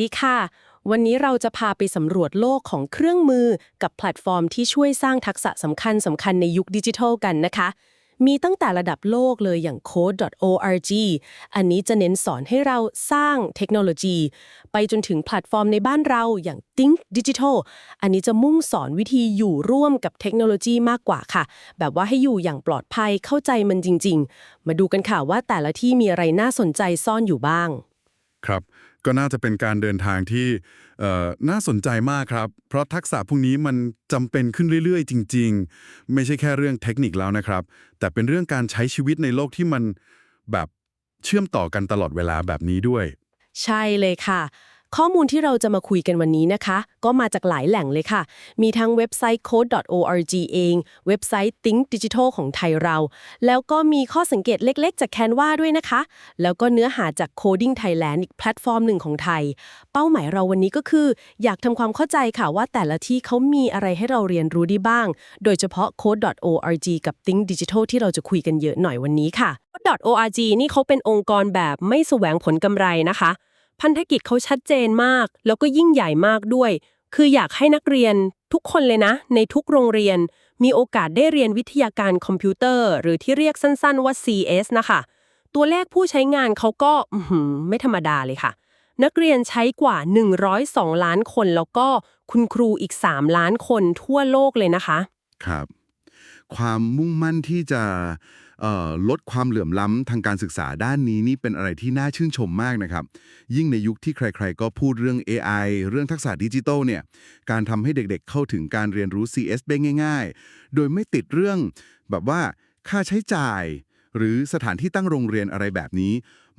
ดีค่ะ วันนี้เราจะพาไปสำรวจโลกของเครื่องมือกับแพลตฟอร์มที่ช่วยสร้างทักษะสำคัญสำคัญในยุคดิจิทัลกันนะคะ มีตั้งแต่ระดับโลกเลยอย่าง code.org อันนี้จะเน้นสอนให้เราสร้างเทคโนโลยี ไปจนถึงแพลตฟอร์มในบ้านเราอย่าง Think Digital อันนี้จะมุ่งสอนวิธีอยู่ร่วมกับเทคโนโลยีมากกว่าค่ะ แบบว่าให้อยู่อย่างปลอดภัยเข้าใจมันจริง ๆ มาดูกันค่ะว่าแต่ละที่มีอะไรน่าสนใจซ่อนอยู่บ้าง ครับ ก็น่าจะเป็นการเดินทางที่น่าสนใจมากครับ เพราะทักษะพวกนี้มันจำเป็นขึ้นเรื่อยๆ จริง ๆ ไม่ใช่แค่เรื่องเทคนิคแล้วนะครับ แต่เป็นเรื่องการใช้ชีวิตในโลกที่มันแบบเชื่อมต่อกันตลอดเวลาแบบนี้ด้วย ใช่เลยค่ะ ข้อมูลที่เราจะมาคุยกันวันนี้นะคะ ก็มาจากหลายแหล่งเลยค่ะ มีทั้งเว็บไซต์ code.org เอง เว็บไซต์ Think Digital ของไทยเรา แล้วก็มีข้อสังเกตเล็กๆ จาก Canva ด้วยนะคะ แล้วก็เนื้อหาจาก Coding Thailand อีกแพลตฟอร์มหนึ่งของไทย เป้าหมายเราวันนี้ก็คือ อยากทำความเข้าใจค่ะว่าแต่ละที่เขามีอะไรให้เราเรียนรู้ได้บ้าง โดยเฉพาะ code.org กับ Think Digital ที่เราจะคุยกันเยอะหน่อยวันนี้ค่ะ code.org นี่เขาเป็นองค์กรแบบไม่แสวงผลกำไรนะคะ พันธกิจเขาชัดเจนมาก แล้วก็ยิ่งใหญ่มากด้วย คืออยากให้นักเรียนทุกคนเลยนะ ในทุกโรงเรียน มีโอกาสได้เรียนวิทยาการคอมพิวเตอร์ หรือที่เรียกสั้นๆว่า CS นะคะ ตัวเลขผู้ใช้งานเขาก็ไม่ธรรมดาเลยค่ะ นักเรียนใช้กว่า 102 ล้านคน แล้วก็คุณครูอีก 3 ล้านคนทั่วโลกเลยนะคะ ครับ ความมุ่งมั่นที่จะ ลดความเหลื่อมล้ำทางการศึกษาด้านนี้นี่เป็นอะไรที่น่าชื่นชมมากนะครับ ยิ่งในยุคที่ใครๆ ก็พูดเรื่อง AI เรื่องทักษะดิจิทัลเนี่ย การทำให้เด็กๆเข้าถึงการเรียนรู้ CS ได้ง่าย ๆ โดยไม่ติดเรื่องแบบว่าค่าใช้จ่าย หรือสถานที่ตั้งโรงเรียนอะไรแบบนี้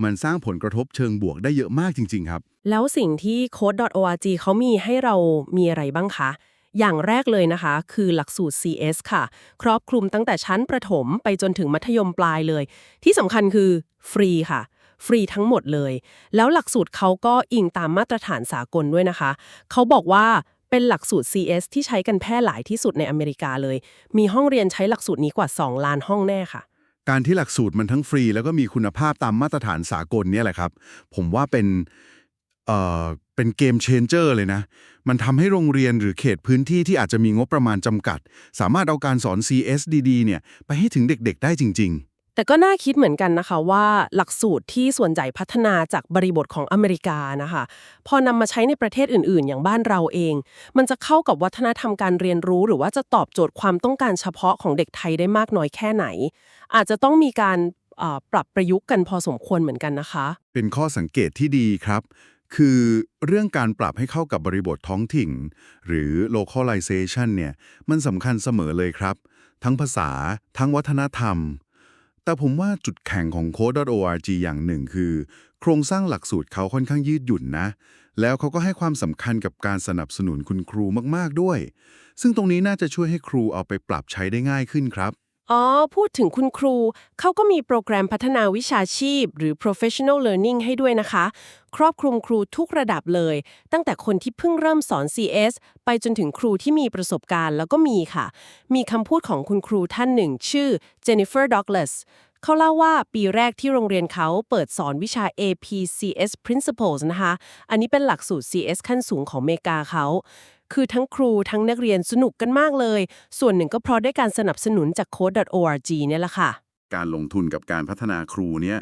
มันสร้างผลกระทบเชิงบวกได้เยอะมากจริง ๆ ครับ แล้วสิ่งที่ code.org เขามีให้เรามีอะไรบ้างคะ อย่างแรกเลยนะคะ คือหลักสูตร CS ค่ะ ครอบคลุมตั้งแต่ชั้นประถมไปจนถึงมัธยมปลายเลย ที่สำคัญคือฟรีค่ะ ฟรีทั้งหมดเลย แล้วหลักสูตรเขาก็อิงตามมาตรฐานสากลด้วยนะคะ เขาบอกว่าเป็นหลักสูตร CS ที่ใช้กันแพร่หลายที่สุดในอเมริกาเลย มีห้องเรียนใช้หลักสูตรนี้กว่า 2 ล้านห้องแน่ค่ะ การที่หลักสูตรมันทั้งฟรี แล้วก็มีคุณภาพตามมาตรฐานสากลเนี่ยแหละครับ ผมว่าเป็นเอ่อ เป็นเกมเชนเจอร์เลยนะ มันทำให้โรงเรียนหรือเขตพื้นที่ที่อาจจะมีงบประมาณจำกัด สามารถเอาการสอน CS ดีๆเนี่ยไปให้ถึงเด็กๆ ได้จริงแต่ก็น่าคิดเหมือนกันนะคะว่าหลักสูตรที่ส่วนใหญ่พัฒนาจากบริบทของอเมริกานะคะ พอนำมาใช้ในประเทศอื่นๆ อย่างบ้านเราเอง มันจะเข้ากับวัฒนธรรมการเรียนรู้ หรือว่าจะตอบโจทย์ความต้องการเฉพาะของเด็กไทยได้มากน้อยแค่ไหน อาจจะต้องมีการเอ่อปรับประยุกต์กันพอสมควรเหมือนกันนะคะๆเป็นข้อสังเกตที่ดีครับ คือเรื่องการปรับให้เข้ากับบริบทท้องถิ่น หรือ localization เนี่ยมันสำคัญเสมอเลยครับ ทั้งภาษา ทั้งวัฒนธรรม แต่ผมว่าจุดแข็งของ code.org อย่างหนึ่งคือ โครงสร้างหลักสูตรเขาค่อนข้างยืดหยุ่นนะ แล้วเขาก็ให้ความสำคัญกับการสนับสนุนคุณครูมากๆด้วย ซึ่งตรงนี้น่าจะช่วยให้ครูเอาไปปรับใช้ได้ง่ายขึ้นครับ อ๋อ พูดถึงคุณครู เขาก็มีโปรแกรมพัฒนาวิชาชีพ หรือ professional learning ให้ด้วยนะคะ ครอบคลุมครูทุกระดับเลย ตั้งแต่คนที่เพิ่งเริ่มสอน CS ไปจนถึงครูที่มีประสบการณ์แล้วก็มีค่ะ มีคำพูดของคุณครูท่านหนึ่ง ชื่อ Jennifer Douglas เขาเล่าว่าปีแรกที่โรงเรียนเขาเปิดสอนวิชา APCS Principles นะคะ อันนี้เป็นหลักสูตร CS ขั้นสูงของเมกาเขา คือทั้งครูทั้งนักเรียนสนุกกันมากเลย ส่วนหนึ่งก็เพราะได้การสนับสนุนจาก code.org เนี่ยแหละค่ะ การลงทุนกับการพัฒนาครูเนี่ย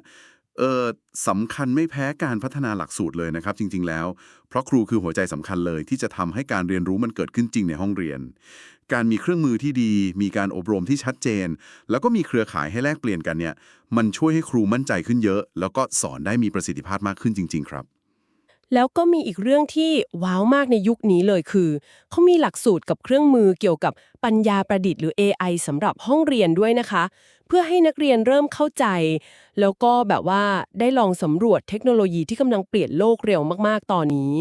เออสำคัญไม่แพ้การพัฒนาหลักสูตรเลยนะครับ จริง ๆ แล้ว เพราะครูคือหัวใจสำคัญเลยที่จะทำให้การเรียนรู้มันเกิดขึ้นจริงในห้องเรียน การมีเครื่องมือที่ดี มีการอบรมที่ชัดเจน แล้วก็มีเครือข่ายให้แลกเปลี่ยนกันเนี่ย มันช่วยให้ครูมั่นใจขึ้นเยอะ แล้วก็สอนได้มีประสิทธิภาพมากขึ้นจริง ๆ ครับ แล้วก็มีอีกเรื่องที่ว้าวมากในยุคนี้เลยคือ เขามีหลักสูตรกับเครื่องมือเกี่ยวกับปัญญาประดิษฐ์หรือ AI สำหรับห้องเรียนด้วยนะคะ เพื่อให้นักเรียนเริ่มเข้าใจ แล้วก็แบบว่าได้ลองสำรวจเทคโนโลยีที่กำลังเปลี่ยนโลกเร็วมากๆ ตอนนี้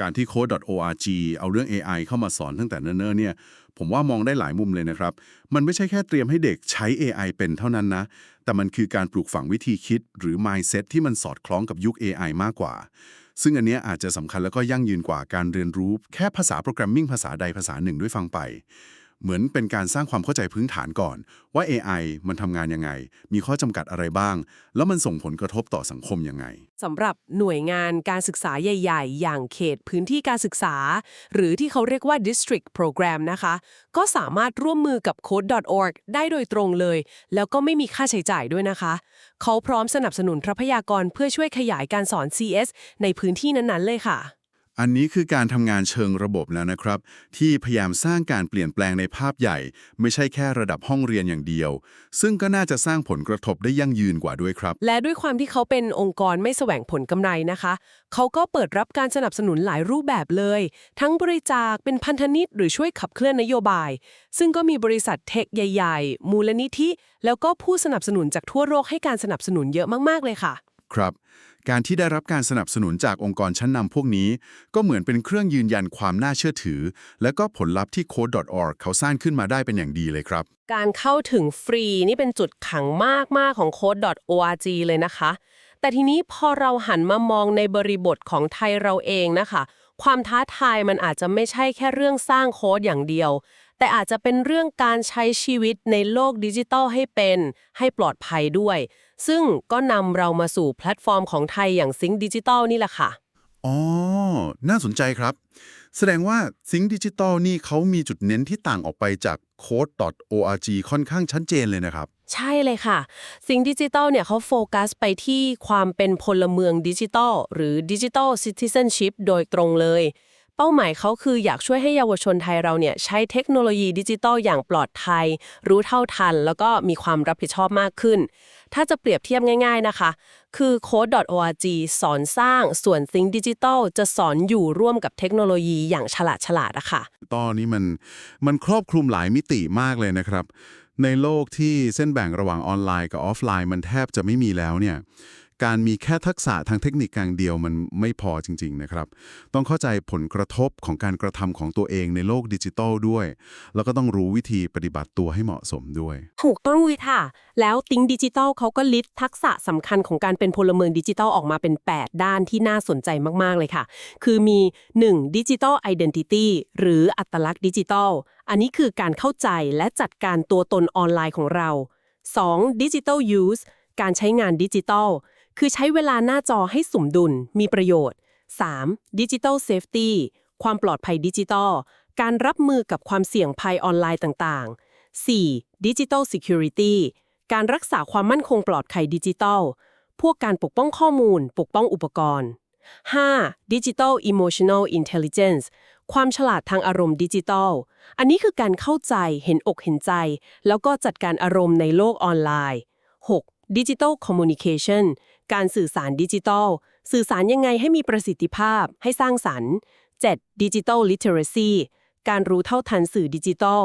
การที่ code.org เอาเรื่อง AI เข้ามาสอนตั้งแต่เนิ่นๆเนี่ย ผมว่ามองได้หลายมุมเลยนะครับ มันไม่ใช่แค่เตรียมให้เด็กใช้ AI เป็นเท่านั้นนะ แต่มันคือการปลูกฝังวิธีคิด หรือ mindset ที่มันสอดคล้องกับยุค AI มากกว่า ซึ่งอันเนี้ยอาจจะสำคัญแล้วก็ยั่งยืนกว่าการเรียนรู้แค่ภาษาโปรแกรมมิ่งภาษาใดภาษาหนึ่งด้วยฟังไป เหมือนเป็นการสร้างความเข้าใจพื้นฐานก่อน ว่า AI มันทำงานยังไง มีข้อจำกัดอะไรบ้าง แล้วมันส่งผลกระทบต่อสังคมยังไงสำหรับหน่วยงานการศึกษาใหญ่ ๆ อย่างเขตพื้นที่การศึกษา หรือที่เขาเรียกว่า district program นะคะ ก็สามารถร่วมมือกับ code.org ได้โดยตรงเลย แล้วก็ไม่มีค่าใช้จ่ายด้วยนะคะ เขาพร้อมสนับสนุนทรัพยากรเพื่อช่วยขยายการสอน CS ในพื้นที่นั้นๆเลยค่ะ อันนี้คือการทำงานเชิงระบบแล้วนะครับ ที่พยายามสร้างการเปลี่ยนแปลงในภาพใหญ่ ไม่ใช่แค่ระดับห้องเรียนอย่างเดียว ซึ่งก็น่าจะสร้างผลกระทบได้ยั่งยืนกว่าด้วยครับ และด้วยความที่เขาเป็นองค์กรไม่แสวงผลกำไรนะคะ เขาก็เปิดรับการสนับสนุนหลายรูปแบบเลย ทั้งบริจาคเป็นพันธมิตรหรือช่วยขับเคลื่อนนโยบาย ซึ่งก็มีบริษัทเทคใหญ่ ๆ มูลนิธิ แล้วก็ผู้สนับสนุนจากทั่วโลกให้การสนับสนุนเยอะมากๆเลยค่ะ ครับ การที่ได้รับการสนับสนุนจากองค์กรชั้นนำพวกนี้ ก็เหมือนเป็นเครื่องยืนยันความน่าเชื่อถือ และก็ผลลัพธ์ที่ code.org เขาสร้างขึ้นมาได้เป็นอย่างดีเลยครับ การเข้าถึงฟรีนี่เป็นจุดขังมากๆของ code.org เลยนะคะ แต่ทีนี้พอเราหันมามองในบริบทของไทยเราเองนะคะ ความท้าทายมันอาจจะไม่ใช่แค่เรื่องสร้างโค้ดอย่างเดียว แต่อาจจะเป็นเรื่องการใช้ชีวิตในโลกดิจิทัลให้เป็น ให้ปลอดภัยด้วย ซึ่งก็นำเรามาสู่แพลตฟอร์มของไทยอย่างซิงดิจิทัลนี่แหละค่ะ อ๋อ น่าสนใจครับ แสดงว่า Think Digital นี่เขามีจุดเน้นที่ต่างออกไปจาก code.org ค่อนข้างชัดเจนเลยนะครับ ใช่เลยค่ะ สิ่งดิจิทัลเนี่ยเขาโฟกัสไปที่ความเป็นพลเมืองดิจิทัลหรือดิจิทัลซิติเซนชิพโดยตรงเลย เป้าหมายเขาคืออยากช่วยให้เยาวชนไทยเราเนี่ยใช้เทคโนโลยีดิจิทัลอย่างปลอดภัย รู้เท่าทัน แล้วก็มีความรับผิดชอบมากขึ้น ถ้าจะเปรียบเทียบง่าย ๆนะคะ คือ code.org สอนสร้างส่วน Think Digital จะสอนอยู่ร่วมกับเทคโนโลยีอย่างฉลาดฉลาดๆอะค่ะตอนนี้มันมันครอบคลุมหลายมิติมากเลยนะครับ ในโลกที่เส้นแบ่งระหว่างออนไลน์กับออฟไลน์มันแทบจะไม่มีแล้วเนี่ย การมีแค่ทักษะทางเทคนิคอย่างเดียวมันไม่พอจริง ๆ นะครับ ต้องเข้าใจผลกระทบของการกระทำของตัวเองในโลกดิจิทัลด้วย แล้วก็ต้องรู้วิธีปฏิบัติตัวให้เหมาะสมด้วย ถูกต้องเลยค่ะ แล้วติ้งดิจิตอลเขาก็ลิสต์ทักษะสำคัญของการเป็นพลเมืองดิจิทัลออกมาเป็น 8 ด้านที่น่าสนใจมาก ๆ เลยค่ะ คือมี 1. ดิจิทัลไอดีนิตี้หรืออัตลักษณ์ดิจิทัล อันนี้คือการเข้าใจและจัดการตัวตนออนไลน์ของเรา 2. ดิจิทัลยูสการใช้งานดิจิทัล คือใช้เวลาหน้าจอให้สมดุล มีประโยชน์ 3. ดิจิทัลเซฟตี้ความปลอดภัยดิจิทัล การรับมือกับความเสี่ยงภัยออนไลน์ต่างๆ 4. Digital Security การรักษาความมั่นคงปลอดภัยดิจิทัล พวกการปกป้องข้อมูล ปกป้องอุปกรณ์ 5. Digital Emotional Intelligence ความฉลาดทางอารมณ์ดิจิทัล อันนี้คือการเข้าใจ เห็นอกเห็นใจ แล้วก็จัดการอารมณ์ในโลกออนไลน์ 6. Digital Communication การสื่อสารดิจิทัล สื่อสารยังไงให้มีประสิทธิภาพ ให้สร้างสรรค์ 7. Digital Literacy การรู้เท่าทันสื่อดิจิทัล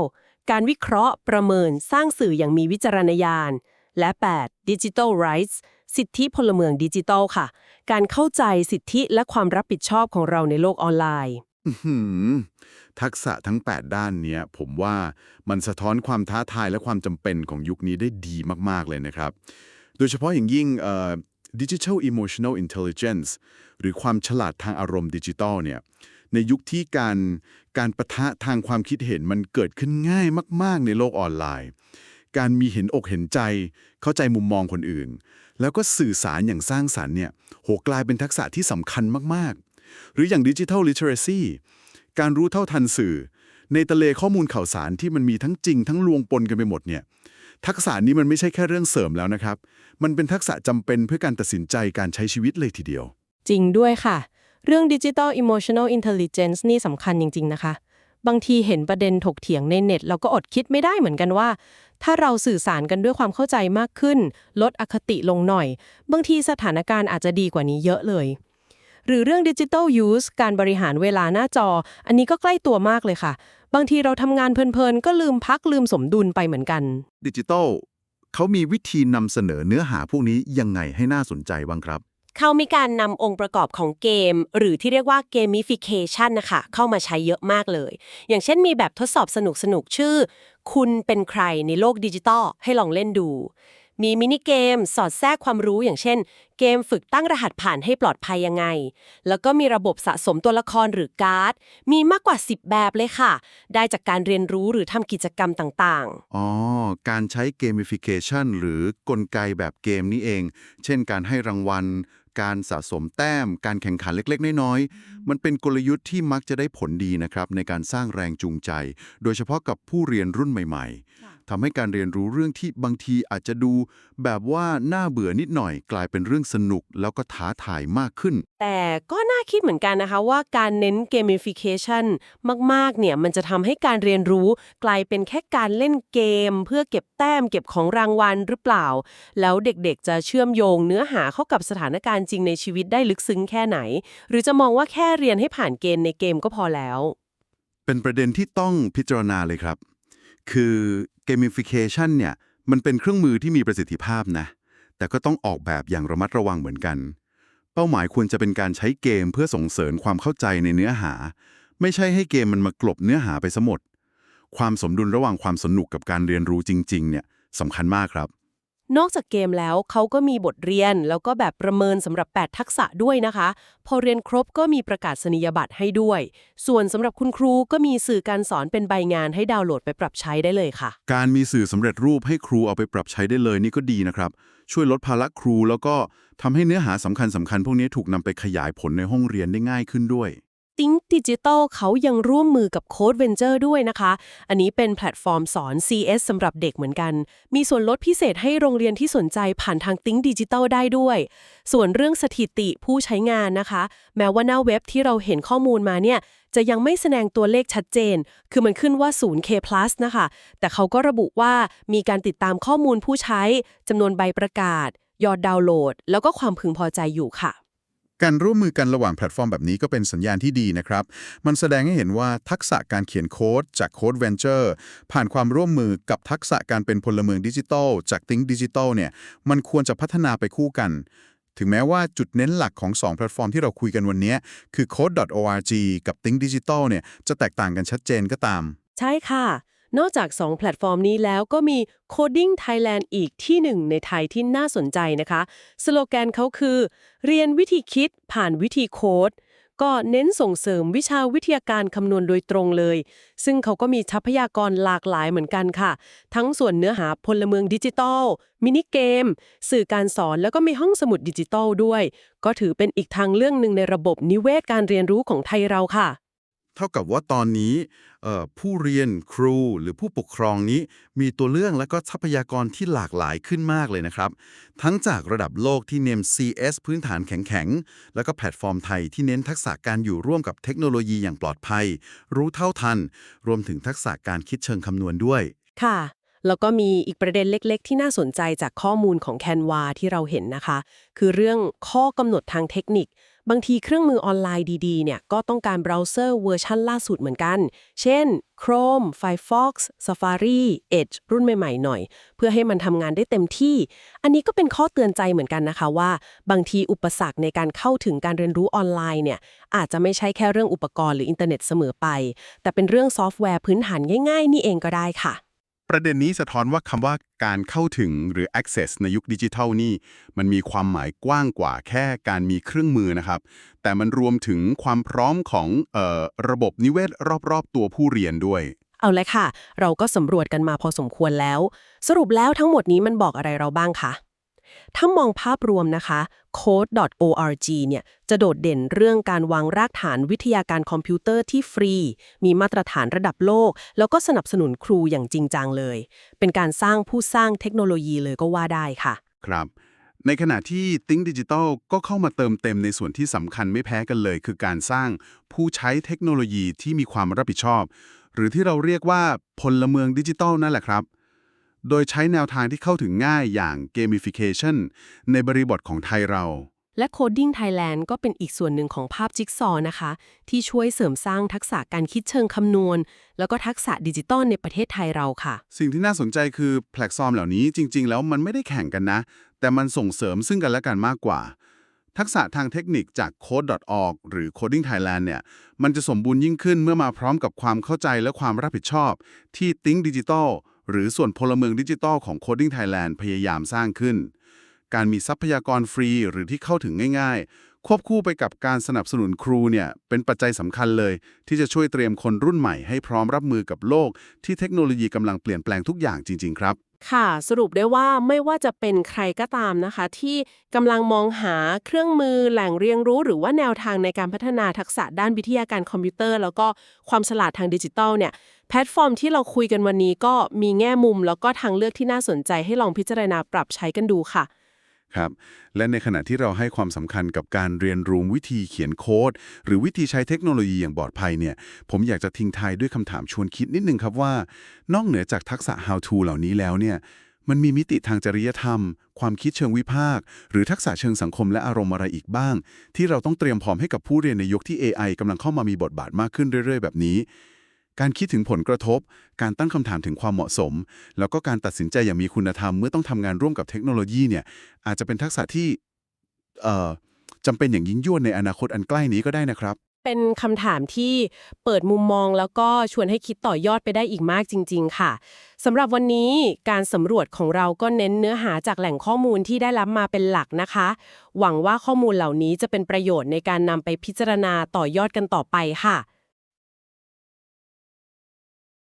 การวิเคราะห์ ประเมิน สร้างสื่ออย่างมีวิจารณญาณ และ 8. Digital Rights สิทธิพลเมืองดิจิทัลค่ะ การเข้าใจสิทธิและความรับผิดชอบของเราในโลกออนไลน์ทักษะทั้ง 8 ด้านเนี้ยผมว่ามันสะท้อนความท้าทายและความจำเป็นของยุคนี้ได้ดีมาก ๆ เลยนะครับ โดยเฉพาะอย่างยิ่ง digital emotional intelligence หรือความฉลาดทางอารมณ์ดิจิทัลเนี่ยในยุคที่การการประทะทางความคิดเห็นมันเกิดขึ้นง่ายมาก ๆ ในโลกออนไลน์ การมีเห็นอกเห็นใจ เข้าใจมุมมองคนอื่น แล้วก็สื่อสารอย่างสร้างสรรค์เนี่ยโหกลายเป็นทักษะที่สำคัญมาก ๆ หรืออย่าง digital literacy การรู้เท่าทันสื่อ ในทะเลข้อมูลข่าวสารที่มันมีทั้งจริงทั้งลวงปนกันไปหมดเนี่ย ทักษะนี้มันไม่ใช่แค่เรื่องเสริมแล้วนะครับ มันเป็นทักษะจำเป็นเพื่อการตัดสินใจการใช้ชีวิตเลยทีเดียว จริงด้วยค่ะ เรื่อง Digital Emotional Intelligence นี่สำคัญจริง ๆ นะคะ บางทีเห็นประเด็นถกเถียงในเน็ต เราก็อดคิดไม่ได้เหมือนกันว่า ถ้าเราสื่อสารกันด้วยความเข้าใจมากขึ้น ลดอคติลงหน่อย บางทีสถานการณ์อาจจะดีกว่านี้เยอะเลย หรือเรื่อง Digital Use การบริหารเวลาหน้าจอ อันนี้ก็ใกล้ตัวมากเลยค่ะ บางทีเราทำงานเพลินๆ ก็ลืมพักลืมสมดุลไปเหมือนกัน ดิจิทัลเขามีวิธีนำเสนอเนื้อหาพวกนี้ยังไงให้น่าสนใจบ้างครับ เขามีการนำองค์ประกอบของเกม หรือที่เรียกว่า gamification นะคะเข้ามาใช้เยอะมากเลย อย่างเช่นมีแบบทดสอบสนุกๆ ชื่อ คุณเป็นใครในโลกดิจิตอลให้ลองเล่นดู มีมินิเกม สอดแทรกความรู้อย่างเช่น เกมฝึกตั้งรหัสผ่านให้ปลอดภัยยังไง แล้วก็มีระบบสะสมตัวละครหรือการ์ด มีมากกว่า 10 แบบเลยค่ะ ได้จากการเรียนรู้หรือทำกิจกรรมต่างๆ อ๋อ การใช้เกมฟิเคชันหรือกลไกแบบเกมนี้เอง เช่นการให้รางวัล การสะสมแต้ม การแข่งขันเล็กๆ น้อยๆ มันเป็นกลยุทธ์ที่มักจะได้ผลดีนะครับในการสร้างแรงจูงใจ โดยเฉพาะกับผู้เรียนรุ่นใหม่ ๆ ทำให้การเรียนรู้เรื่องที่บางทีอาจจะดู แบบว่าน่าเบื่อนิดหน่อย กลายเป็นเรื่องสนุกแล้วก็ท้าทายมากขึ้น แต่ก็น่าคิดเหมือนกันนะคะว่าการเน้น gamification มากๆ เนี่ยมันจะทำให้การเรียนรู้กลายเป็นแค่การเล่นเกม เพื่อเก็บแต้มเก็บของรางวัลหรือเปล่า แล้วเด็กๆ จะเชื่อมโยงเนื้อหาเข้ากับสถานการณ์จริงในชีวิตได้ลึกซึ้งแค่ไหน หรือจะมองว่าแค่เรียนให้ผ่านเกณฑ์ในเกมก็พอแล้ว เป็นประเด็นที่ต้องพิจารณาเลยครับ คือเกมฟิเคชันเนี่ยมันเป็นเครื่องมือที่มีประสิทธิภาพนะ แต่ก็ต้องออกแบบอย่างระมัดระวังเหมือนกัน เป้าหมายควรจะเป็นการใช้เกมเพื่อส่งเสริมความเข้าใจในเนื้อหา ไม่ใช่ให้เกมมันมากลบเนื้อหาไปซะหมด ความสมดุลระหว่างความสนุกกับการเรียนรู้จริง ๆ เนี่ยสำคัญมากครับ นอกจากเกมแล้วเขาก็มีบทเรียนแล้วก็แบบประเมินสำหรับ 8 ทักษะด้วยนะคะ พอเรียนครบก็มีประกาศนียบัตรให้ด้วย ส่วนสำหรับคุณครูก็มีสื่อการสอนเป็นใบงานให้ดาวน์โหลดไปปรับใช้ได้เลยค่ะ การมีสื่อสำเร็จรูปให้ครูเอาไปปรับใช้ได้เลยนี่ก็ดีนะครับ ช่วยลดภาระครูแล้วก็ทำให้เนื้อหาสำคัญสำคัญๆพวกนี้ถูกนำไปขยายผลในห้องเรียนได้ง่ายขึ้นด้วย Think Digital เขายังร่วมมือกับ Code Venture ด้วยนะคะ อันนี้เป็นแพลตฟอร์มสอน CS สำหรับเด็กเหมือนกัน มีส่วนลดพิเศษให้โรงเรียนที่สนใจผ่านทาง Think Digital ได้ด้วย ส่วนเรื่องสถิติผู้ใช้งานนะคะ แม้ว่าหน้าเว็บที่เราเห็นข้อมูลมาเนี่ยจะยังไม่แสดงตัวเลขชัดเจน คือมันขึ้นว่า 0K+ นะคะ แต่เขาก็ระบุว่ามีการติดตามข้อมูลผู้ใช้จำนวนใบประกาศ ยอดดาวน์โหลด แล้วก็ความพึงพอใจอยู่ค่ะ การร่วมมือกันระหว่างแพลตฟอร์มแบบนี้ก็เป็นสัญญาณที่ดีนะครับ มันแสดงให้เห็นว่าทักษะการเขียนโค้ดจาก Code Venture ผ่านความร่วมมือกับทักษะการเป็นพลเมืองดิจิทัล จาก Think Digital เนี่ยมันควรจะพัฒนาไปคู่กัน ถึงแม้ว่าจุดเน้นหลักของ 2 แพลตฟอร์มที่เราคุยกันวันนี้ คือ code.org กับ Think Digital เนี่ยจะแตกต่างกันชัดเจนก็ตาม ใช่ค่ะ นอกจาก 2 แพลตฟอร์มนี้แล้วก็มี Coding Thailand อีกที่หนึ่งในไทยที่น่าสนใจนะคะ สโลแกนเขาคือ เรียนวิธีคิดผ่านวิธีโค้ดก็เน้นส่งเสริมวิชาวิทยาการคำนวณโดยตรงเลย ซึ่งเขาก็มีทรัพยากรหลากหลายเหมือนกันค่ะ ทั้งส่วนเนื้อหาพลเมืองดิจิทัลมินิเกม สื่อการสอนแล้วก็มีห้องสมุดดิจิทัลด้วย ก็ถือเป็นอีกทางเรื่องหนึ่งในระบบนิเวศการเรียนรู้ของไทยเราค่ะ เท่ากับว่าตอนนี้ผู้เรียนครูหรือผู้ปกครองนี้ มีตัวเลือกและก็ทรัพยากรที่หลากหลายขึ้นมากเลยนะครับ ทั้งจากระดับโลกที่เน้น CS พื้นฐานแข็งๆ แล้วก็แพลตฟอร์มไทยที่เน้นทักษะการอยู่ร่วมกับเทคโนโลยีอย่างปลอดภัย รู้เท่าทัน รวมถึงทักษะการคิดเชิงคำนวณด้วย ค่ะแล้วก็มีอีกประเด็นเล็กๆ ที่น่าสนใจจากข้อมูลของ Canva ที่เราเห็นนะคะ คือเรื่องข้อกำหนดทางเทคนิค บางทีเครื่องมือออนไลน์ดีๆเนี่ยก็ต้องการเบราว์เซอร์เวอร์ชันล่าสุดเหมือนกัน เช่น Chrome Firefox Safari Edge รุ่นใหม่ๆหน่อย เพื่อให้มันทำงานได้เต็มที่ อันนี้ก็เป็นข้อเตือนใจเหมือนกันนะคะว่า บางทีอุปสรรคในการเข้าถึงการเรียนรู้ออนไลน์เนี่ยอาจจะไม่ใช่แค่เรื่องอุปกรณ์หรืออินเทอร์เน็ตเสมอไป แต่เป็นเรื่องซอฟต์แวร์พื้นฐานง่าย ๆ นี่เองก็ได้ค่ะ ประเด็นนี้สะท้อนว่าคำว่าการเข้าถึงหรือ access ในยุคดิจิทัลนี่ มันมีความหมายกว้างกว่าแค่การมีเครื่องมือนะครับ แต่มันรวมถึงความพร้อมของออระบบนิเวศรอบๆ ตัวผู้เรียนด้วย เอาเลยค่ะ เราก็สำรวจกันมาพอสมควรแล้ว สรุปแล้วทั้งหมดนี้มันบอกอะไรเราบ้างคะ ถ้ามองภาพรวมนะคะ code.org เนี่ยจะโดดเด่นเรื่องการวางรากฐานวิทยาการคอมพิวเตอร์ที่ฟรี มีมาตรฐานระดับโลก แล้วก็สนับสนุนครูอย่างจริงจังเลย เป็นการสร้างผู้สร้างเทคโนโลยีเลยก็ว่าได้ค่ะ ครับ ในขณะที่ Think Digital ก็เข้ามาเติมเต็มในส่วนที่สำคัญไม่แพ้กันเลย คือการสร้างผู้ใช้เทคโนโลยีที่มีความรับผิดชอบ หรือที่เราเรียกว่าพลเมืองดิจิทัลนั่นแหละครับ โดยใช้แนวทางที่เข้าถึงง่ายอย่าง gamification ในบริบทของไทยเรา และ Coding Thailand ก็เป็นอีกส่วนหนึ่งของภาพจิ๊กซอว์นะคะ ที่ช่วยเสริมสร้างทักษะการคิดเชิงคำนวณ แล้วก็ทักษะดิจิตอลในประเทศไทยเราค่ะ สิ่งที่น่าสนใจคือแพลตฟอร์มเหล่านี้จริง ๆ แล้วมันไม่ได้แข่งกันนะ แต่มันส่งเสริมซึ่งกันและกันมากกว่า ทักษะทางเทคนิคจาก code.org หรือ coding Thailand เนี่ย มันจะสมบูรณ์ยิ่งขึ้นเมื่อมาพร้อมกับความเข้าใจและความรับผิดชอบ ที่ Think Digital หรือส่วนพลเมืองดิจิทัลของ Coding Thailand พยายามสร้างขึ้น การมีทรัพยากรฟรีหรือที่เข้าถึงง่าย ควบคู่ไปกับการสนับสนุนครูเนี่ยเป็นปัจจัยสำคัญเลย ที่จะช่วยเตรียมคนรุ่นใหม่ให้พร้อมรับมือกับโลก ที่เทคโนโลยีกำลังเปลี่ยนแปลงทุกอย่างจริง ๆ ครับ ค่ะสรุปได้ว่าไม่ว่าจะเป็นใครก็ตามนะคะ ที่กำลังมองหาเครื่องมือแหล่งเรียนรู้ หรือว่าแนวทางในการพัฒนาทักษะด้านวิทยาการคอมพิวเตอร์ แล้วก็ความฉลาดทางดิจิทัลเนี่ยแพลตฟอร์มที่เราคุยกันวันนี้ก็มีแง่มุม แล้วก็ทางเลือกที่น่าสนใจให้ลองพิจารณาปรับใช้กันดูค่ะ ครับ และในขณะที่เราให้ความสำคัญกับการเรียนรู้วิธีเขียนโค้ด หรือวิธีใช้เทคโนโลยีอย่างปลอดภัยเนี่ย ผมอยากจะทิ้งท้ายด้วยคำถามชวนคิดนิดนึงครับว่า นอกเหนือจากทักษะ how to เหล่านี้แล้วเนี่ย มันมีมิติทางจริยธรรม ความคิดเชิงวิพากษ์ หรือทักษะเชิงสังคมและอารมณ์อะไรอีกบ้าง ที่เราต้องเตรียมพร้อมให้กับผู้เรียนในยุคที่ AI กำลังเข้ามามีบทบาทมากขึ้นเรื่อย ๆ แบบนี้ การคิดถึงผลกระทบ การตั้งคำถามถึงความเหมาะสม แล้วก็การตัดสินใจอย่างมีคุณธรรมเมื่อต้องทำงานร่วมกับเทคโนโลยีเนี่ยอาจจะเป็นทักษะที่จำเป็นอย่างยิ่งยวดในอนาคตอันใกล้นี้ก็ได้นะครับ เป็นคำถามที่เปิดมุมมองแล้วก็ชวนให้คิดต่อยอดไปได้อีกมากจริง ๆ ค่ะสำหรับวันนี้การสำรวจของเราก็เน้นเนื้อหาจากแหล่งข้อมูลที่ได้รับมาเป็นหลักนะคะ หวังว่าข้อมูลเหล่านี้จะเป็นประโยชน์ในการนำไปพิจารณาต่อยอดกันต่อไปค่ะ